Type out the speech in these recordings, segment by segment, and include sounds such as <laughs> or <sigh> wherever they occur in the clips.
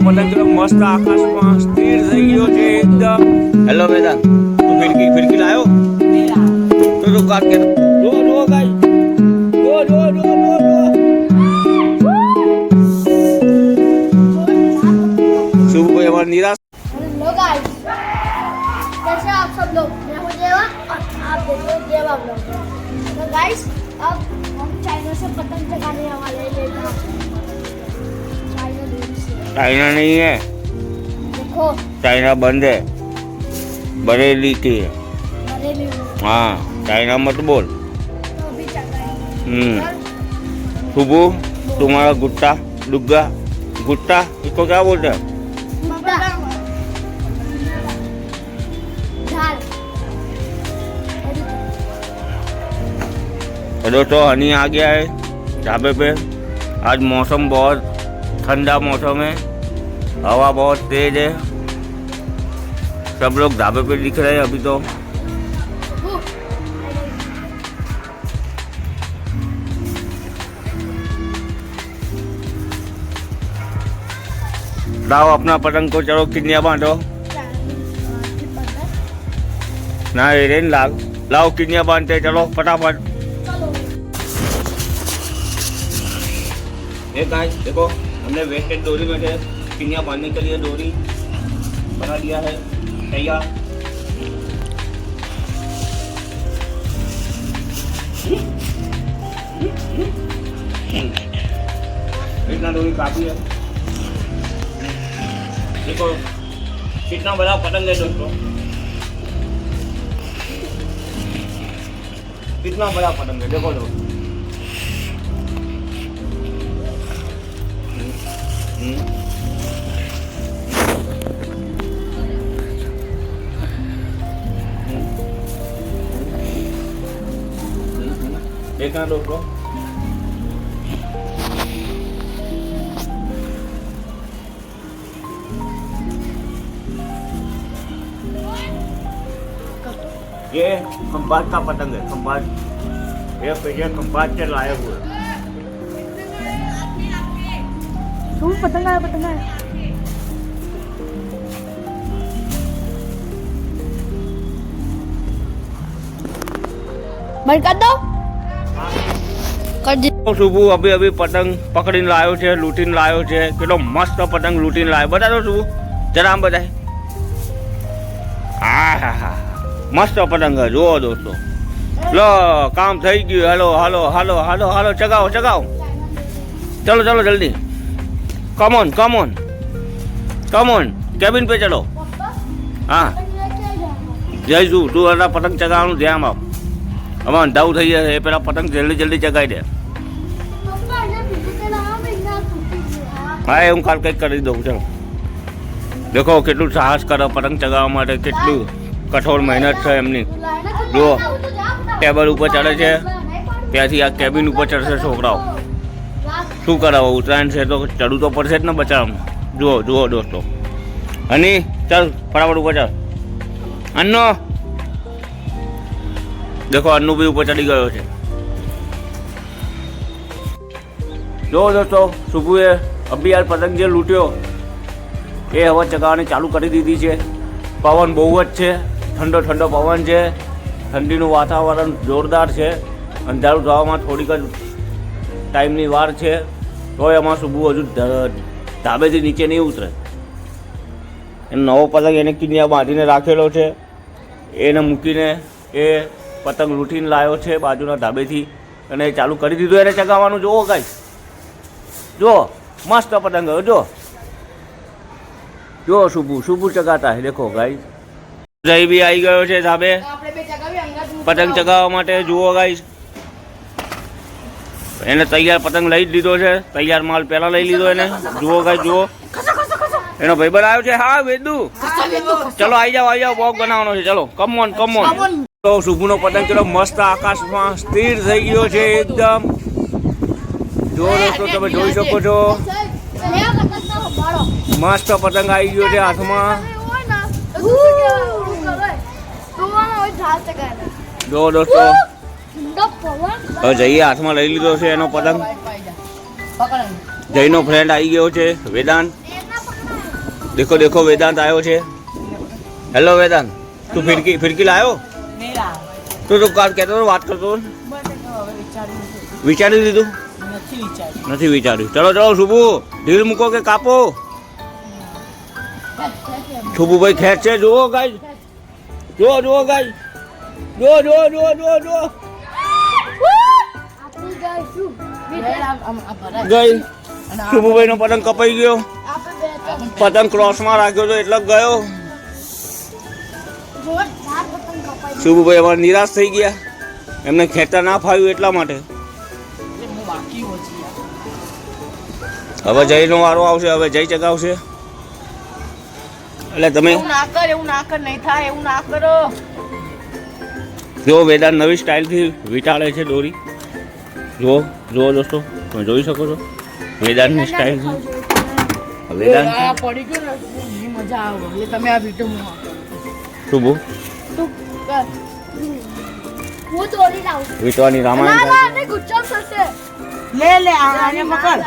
પતંગ કેટલો મસ્ત આકાશમાં સ્થિર થઈ ગયો છે એકદમ હેલો વેદાંત તું ફિરકી ફિરકી લાયો તો તું કાટ કે જો જો ગાઈ જો જો જો જો જો शुभ को हमारा निराश हेलो गाइस कैसे हैं आप सब लोग मैं हूं देवा और आप देख रहे हो देवा ब्लॉग तो गाइस अब हम चाइना से पतंग चगाने वाले हैं लेना चाइना दूर से चाइना नहीं है देखो चाइना बंद है बरेली की है अरे भी हूँ हाँ चाइना मत बोल तो अभी चगाएंगे हम्म और शुभू तुम्हारा गुट्टा डुग्गा गुट्टा इसको क्या बोलते हैं मुद्दा झाल तो दोस्तों हनी आ गया है ढाबे पे आज मौसम बहुत ठंडा मौसम है हवा बहुत तेज है। सब लोग ढाबे पे दिख रहे हैं अभी तो। लाओ अपना पतंग को चलो किन्या बांधो ना ये लाग लाओ किन्या बांधते चलो फटाफट। चलो। ये गाइस देखो। हमने वेस्टेड डोरी में से किनिया बांधने के लिए डोरी बना दिया है, तैयार। इतना डोरी काफ़ी है। देखो, कितना बड़ा पतंग है दोस्तों। कितना बड़ा पतंग है, देखो दोस्तों हम्म। देखना दोस्तों ये खंबात का पतंग है खंबात ये पीछे खंबात से लाए हुए हैं। શું પતંગ આવ્યા પતંગ આવ્યા બંધ કર દો કરજે શુભુ અભી અભી પતંગ પકડીને લાવ્યો છે લૂંટીને લાવ્યો છે કેટલો મસ્ત પતંગ લૂંટીને લાવ્યો બતાવો શુભુ જરા આમ બધાય હા હા હા મસ્ત પતંગ જુઓ દોસ્તો લો કામ થઈ ગયું હાલો હાલો હાલો હાલો હાલો ચગાવો ચગાવો ચલો ચલો જલ્દી come on come on cabin pay ચલો હા જઈશું તું એના પતંગ ચગાવવાનું ધ્યાન આપ. અમે અંધાવું થઈ જશે એ પેલા પતંગ જલ્દી જલ્દી ચગાવી દે. હા. એ હું કાલ કંઈક કરી દઉં ચાલો. દેખો કેટલું સાહસ કરે પતંગ ચગાવવા માટે કેટલું કઠોળ મહેનત છે એમની. જુઓ ટેબલ ઉપર ચડે છે. ત્યાંથી આ કેબિન ઉપર ચડશે છોકરાઓ. શું કરાવો ઉત્તરાયણ છે તો ચડવું તો પડશે જ ને બચાવવાનું જુઓ જુઓ દોસ્તો. હની, ચાલ, ફટાફટ ઉપર ચાલ. અન્નો! દેખો, અન્નુ બી ઉપર ચડી ગયો છે. જો દોસ્તો શુભુએ અભિયાર પતંગ જે લૂંટ્યો, એ હવે ચગાવવાની ચાલુ કરી દીધી છે. પવન બહુ જ છે. ઠંડો ઠંડો પવન છે. ઠંડીનું વાતાવરણ જોરદાર છે. અંધારું થવામાં થોડીક જ ટાઈમની વાર છે તોય એમાં શુભુ હજુ ધાબેથી નીચે નહીં ઉતરે. એનો નવો પતંગ એને કિન્યા બાંધીને રાખેલો છે. એને મૂકીને એ પતંગ લૂંટીને લાવ્યો છે બાજુના ધાબેથી અને એ ચાલુ કરી દીધું એને ચગાવવાનું. જોવો કાંઈ જો મસ્ત પતંગ હવે જો જો શુભુ શુભુ ચગાતા દેખો ગાઈ જય બી આવી ગયો છે ધાબે. પતંગ ચગાવવા માટે જુઓ ગાઈસ. એને તૈયાર પતંગ લઈ જ લીધો છે. તૈયાર માલ પહેલા લઈ લીધો એને. જુઓ કઈ જુઓ. એનો ભાઈબંધ આવ્યો છે. હા વેદુ. ચલો આવી જાઓ આવી જાઓ. બોક બનાવવાનો છે. ચલો કમોન કમોન તો શુભુનો પતંગ કેટલો મસ્ત આકાશમાં સ્થિર થઈ ગયો છે એકદમ. જો દોસ્તો તમે જોઈ શકો છો. મસ્ત પતંગ આવી ગયો છે હાથમાં. જો દોસ્તો. જઈએ, હાથમાં લઈ લીધો છે એનો પતંગ. જયનો ફ્રેન્ડ આવી ગયો છે, વેદાંત. દેખો દેખો, વેદાંત આવ્યો છે. હેલો વેદાંત. તું ફિરકી ફિરકી લાવ્યો તું તો કાલ કહેતો વાત કરતો. વિચારી દીધું નથી વિચાર્યું. ચલો ચલો, શુભુ ઢીલ મૂકો કે કાપો? શુભુભાઈ ખેંચ, જુઓ ગાય જુઓ જુઓ ગાય જુઓ જુઓ જુઓ જુઓ જુઓ. ગઈ. શુભુભાઈ નો પતંગ કપાઈ ગયો. પતંગ ક્રોસમાં રાખ્યો તો એટલે ગયો. શુભુભાઈ અમારે નિરાશ થઈ ગયા. એમને ખેંચતા ના ફાવ્યું એટલા માટે. હવે જય નો જયનો વારો આવશે હવે જય ચગાવશે. એટલે તમે એવું ના કર એવું ના કર નહીં થાય એવું ના કરો. જો વેદાંત નવી સ્ટાઇલથી વીંટાળે છે દોરી. જુઓ જુઓ દોસ્તો તમે જોઈ શકો છો. વેદાંતની સ્ટાઈલ વેદાંત પડી ગયો ને મજા આવે. એટલે તમે આ વિડિયો શું બો હું તોડી લાવું વિટવાની રામાયણ ના ના ગુચ્છો થશે. લે લે આને પકડ.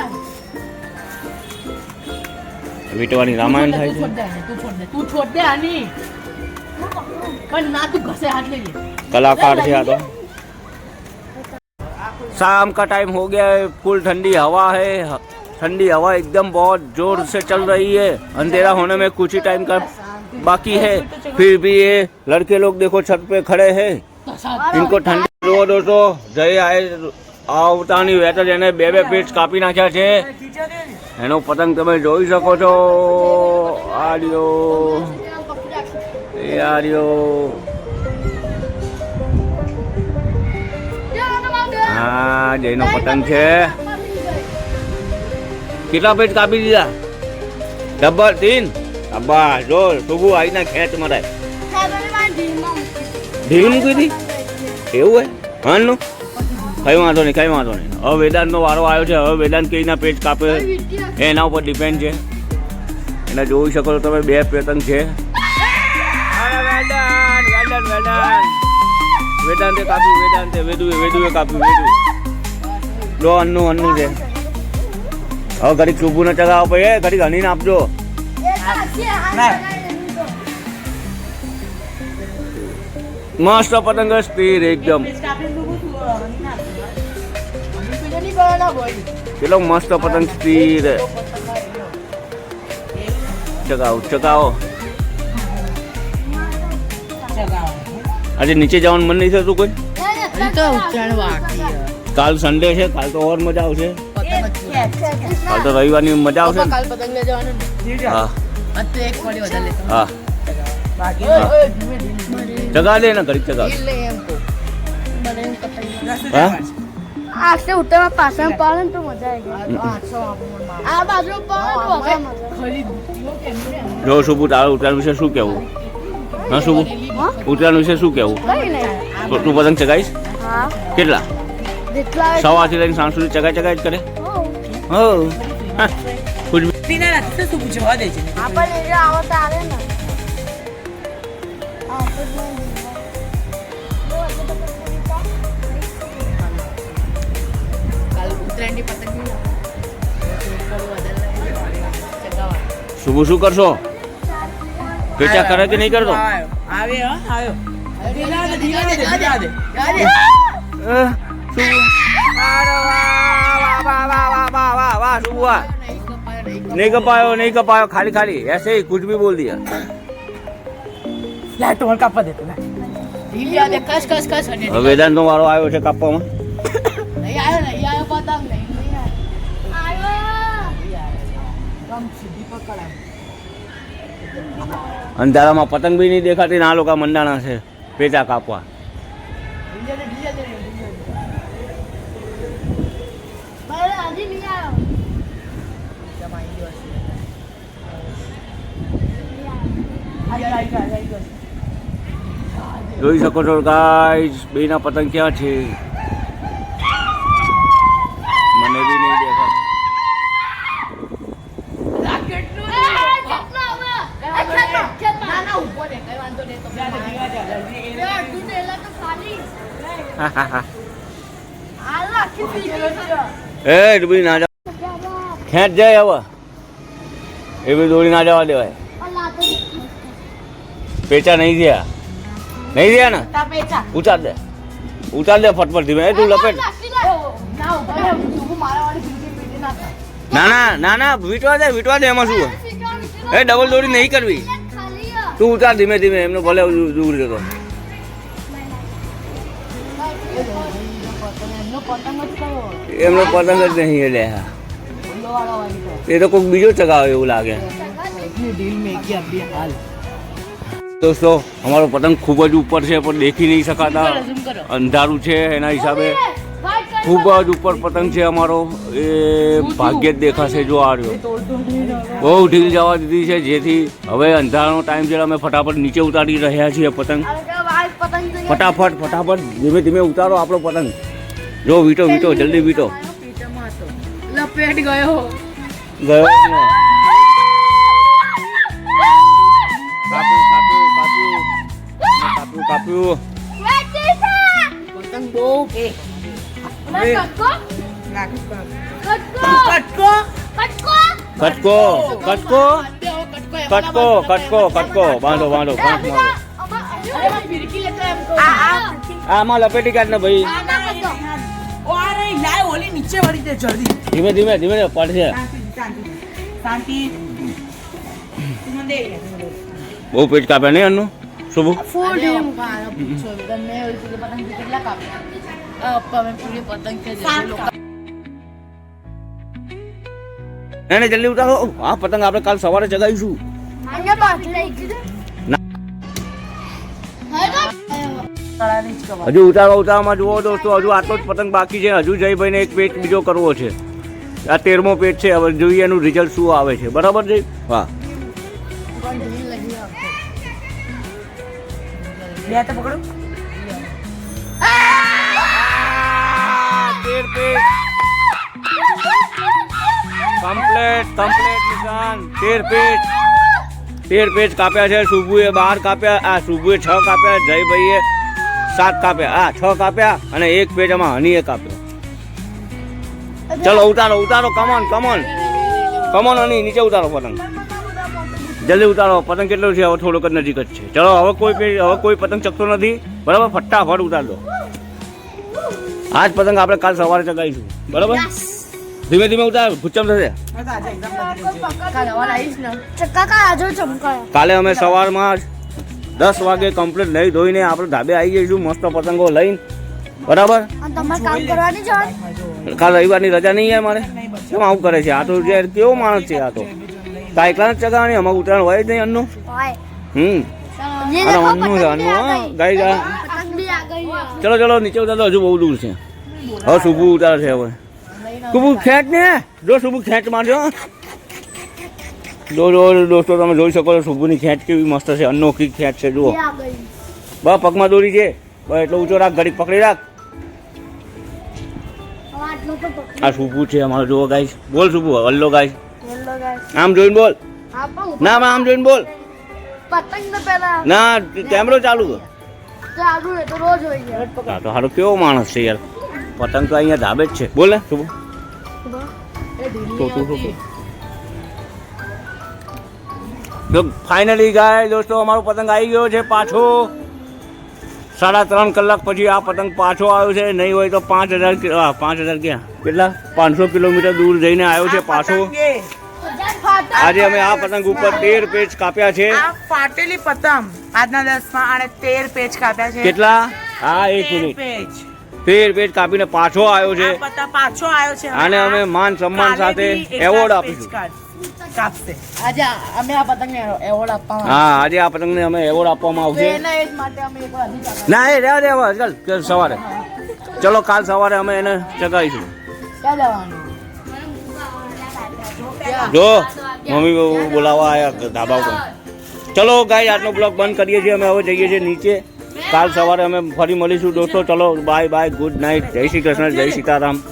વીટવાની રામાયણ થાય છે. તું છોડ દે તું છોડ દે આની. પણ ના તું ઘસે હાથ લઈ કલાકાર છે આ તો. शाम का टाइम हो गया है फुल ठंडी हवा है ठंडी हवा एकदम बहुत जोर से चल रही है अंधेरा होने में कुछ ही टाइम का बाकी है फिर भी ये लड़के लोग देखो छत पे खड़े हैं इनको ठंडी જો દોસ્તો જય આય આવતાની વેતર એને બે બે પીસ કાપી નાખ્યા છે એનો પતંગ તમે જોઈ શકો છો આર્યો પકડી રાખશું. એ આર્યો હા જયનો પતંગ છે. કેટલા પેજ કાપી દીધા? ડબ્બર તીન અબ્બા જો સુબુ આવીને ખેંચ મરાય. ઢીલ મૂકી હતી? એવું હે હાલનું? કઈ વાંધો નહીં, કઈ વાંધો નહીં. હવે વેદાંતનો વારો આવ્યો છે. હવે વેદાંત કઈના પેજ કાપે. કોઈ. એના ઉપર ડિપેન્ડ છે. એને જોઈ શકો છો તમે, બે પેટન છે. વેદાંત કાપ્યું, વેદાંતે વેદુએ વેદુએ કાપ્યું વેદુ જો અન્નું અન્નું છે. હવે ઘડી ચૂબુ ને ચગાવો પછી ઘડી ઘણીને આપજો. મસ્ત પતંગ સ્થિર એકદમ. કેટલો મસ્ત પતંગ સ્થિર ચગાવો ચગાવો. આજે નીચે જવાનું મન નહીં થતું કોઈ? તો કાલ સન્ડે છે કાલ તો ઓર મજા આવશે. કાલ તો રવિવારની મજા આવશે. કાલ પતંગ લેવાનું હા. આ એક કોડી વધારે લેતો. હા. બાકી જગા દે ને ઘડી જગા. હા? આખતે ઉતરવા પાસા તારું ઉતરાણ વિશે શું કહેવું હા શુભુ ઉતરાણ વિશે શું કહેવું તું પતંગ ચગાવીશ? કેટલા? સવારથી લઈને સાંજ સુધી ચગાઈ ચગાઈ જ કરે. શું શું કરશો? પેચા કરે કે નહીં કરતો? આવે આવ્યો શું हुआ नहीं कर पायो नहीं कर पायो खाली खाली વેદાંત વાળો આવ્યો છે કાપવામાં. અંધારામાં પતંગ બી નહીં દેખાતી ના લોકો મંડાણા છે પેટા કાપવા. જોઈ શકો છો ગાઈઝ બેના પતંગ ક્યાં છે? મને બી નહીં દેખાય <laughs> ખેંચ જાય હવે. એ બી દોડી ના જવા દેવાય. પેચા નહીં થયા. નહીં થયા ને? ઉતાર દે. ઉતાર દે ફટફટ ધીમે. તું લપેટ. ના ના. ના ના વીટવા દે વીટવા દે એમાં શું? એ ડબલ દોડી નહીં કરવી. તું ઉતાર ધીમે ધીમે એમને ભલે દૂર જતો. એમનો પતંગ જ નહીં એ લે એ તો કોઈક બીજો ચગાવે એવું લાગે. દિલ મેં હાલ. દોસ્તો અમારો પતંગ ખૂબ જ ઉપર છે પણ દેખી નહીં શકાતા. અંધારું છે એના હિસાબે. ખૂબ જ ઉપર પતંગ છે અમારો. એ ભાગ્ય જ દેખાશે જો આ રહ્યો. બહુ ઢીલ જવા દીધી છે જેથી હવે અંધારાનો ટાઈમ છે અમે ફટાફટ નીચે ઉતારી રહ્યા છીએ પતંગ. ફટાફટ ફટાફટ ધીમે ધીમે ઉતારો આપણો પતંગ. જો વીટો વીટો જલ્દી વીટો. લપેટ ગયો. ગયો આપ્યું પતંગ બહુ કટકો કટકો કટકો કટકો કટકો કટકો બાંધો બાંધો આમાં લપેટી કાઢ ને ભાઈ ધીમે ધીમે ધીમે પડશે બહુ પેટ કાપે નહીં એનું શું ફૂલ ડીમ ખાવા પૂછો તમને ઓલી પૂરી પતંગ કેટલા કાપ્યા અપ્પા મેં પૂરી પતંગ કે એને જલ્દી ઉતારો આ પતંગ આપણે કાલ સવારે ચગાવીશું હજુ ઉતારવા ઉતારવામાં જુઓ દોસ્તો હજુ આટલો જ પતંગ બાકી છે. હજુ જયભાઈને એક પેટ બીજો કરવો છે. આ તેરમો પેટ છે. હવે જોઈએ એનું રિઝલ્ટ શું આવે છે. બરાબર છે? હા. બે હાથે પકડું. પેટ કમ્પ્લેટ કમ્પ્લેટ નિશાન તેર પેજ તેર પેજ કાપ્યા છે શુભુએ બાર કાપ્યા, આ શુભુએ છ કાપ્યા, જયભાઈએ સાત કાપ્યા, આ છ કાપ્યા અને એક પેજ એમાં હનીએ કાપ્યો. ચલો, ઉતારો ઉતારો કમોન કમોન કમોન હની, નીચે ઉતારો પતંગ જલ્દી ઉતારો. પતંગ કેટલું છે? હવે થોડોક નજીક જ છે. ચલો હવે કોઈ હવે કોઈ પતંગ ચકતો નથી. બરાબર? ફટાફટ ઉતારો દો આજ પતંગ આપણે કાલ સવારે ચગાવીશું. બરાબર? ધીમે ધીમે ઉતાર. ભૂચમ થશે? કાલે અમે સવારમાં દસ વાગે કમ્પ્લીટ લઈ ધોઈને આપણે ધાબે આવી જઈશું મસ્ત પતંગો લઈને. બરાબર? કાલ રવિવારની રજા નહીં યાર મારે. કેમ આવું કરે છે? આ તો કેવો માણસ છે આ તો? દાયકાના ચગાવાની અમારું ઉતરાણ હોય જ નહીં અન્નું હમ. અને અન્નું છે અન્નું ગાય ચલો ચલો નીચે ઉતારો હજુ બહુ દૂર છે. હવે શુભુ ઉતાર છે હવે. શુભુ ખેંચ ને. જો શુભુ ખેંચ મારજો જો જો દોસ્તો તમે જોઈ શકો છો શુભુની ખેંચ કેવી મસ્ત છે. અનોખી ખેંચ છે જુઓ. બસ પગમાં દોરી છે. બસ એટલો ઊંચો રાખ ઘડીક પકડી રાખ. આ શુભુ છે અમારો. જુઓ ગાઈશ બોલ શુભુ હલ્લો ગાઈશ આમ જોઈને બોલ. ના આમ જોઈને બોલ. પતંગ તો પહેલા ના કેમેરો ચાલુ કર. ચાલુ ને તો રોજ હોય યાર તો હારો કેવો માણસ છે યાર. પતંગ તો અહીંયા ધાબે જ છે. બોલ ને તું ફાઈનલી ગાય દોસ્તો અમારો પતંગ આવી ગયો છે પાછો. સાડા ત્રણ કલાક પછી આ પતંગ પાછો આવ્યો છે. નહીં હોય તો પાંચ હજાર પાંચ હજાર ક્યાં? કેટલા? પાંચસો કિલોમીટર દૂર જઈને આવ્યો છે પાછો. આજે અમે આ પતંગ ઉપર તેર પેજ કાપ્યા છે. આ ફાટેલી પતંગ આજના દસમાં આને તેર પેજ કાપ્યા છે. કેટલા? હા એક તેર મિનિટ. પેજ તેર પેજ કાપીને પાછો આવ્યો છે. આ પાછો આવ્યો છે. આને અમે માન સન્માન સાથે એવોર્ડ આપીશું. કાપશે. આજે અમે આ પતંગને એવોર્ડ આપવામાં હા આજે આ પતંગને અમે એવોર્ડ આપવામાં આવશે. એના એજ માટે અમે એકવાર ના એ રહેવા દેવા ચાલ ચાલ સવારે. ચલો કાલ સવારે અમે એને ચગાવીશું. ક્યાં જવાનું? જો. મમ્મી બહુ બોલાવવા આવ્યા ધાબા ઉપર. ચલો ગાય આજનો બ્લોગ બંધ કરીએ છીએ. અમે હવે જઈએ છીએ નીચે. કાલ સવારે અમે ફરી મળીશું દોસ્તો. ચલો બાય બાય ગુડ નાઇટ જય શ્રી કૃષ્ણ જય સીતારામ.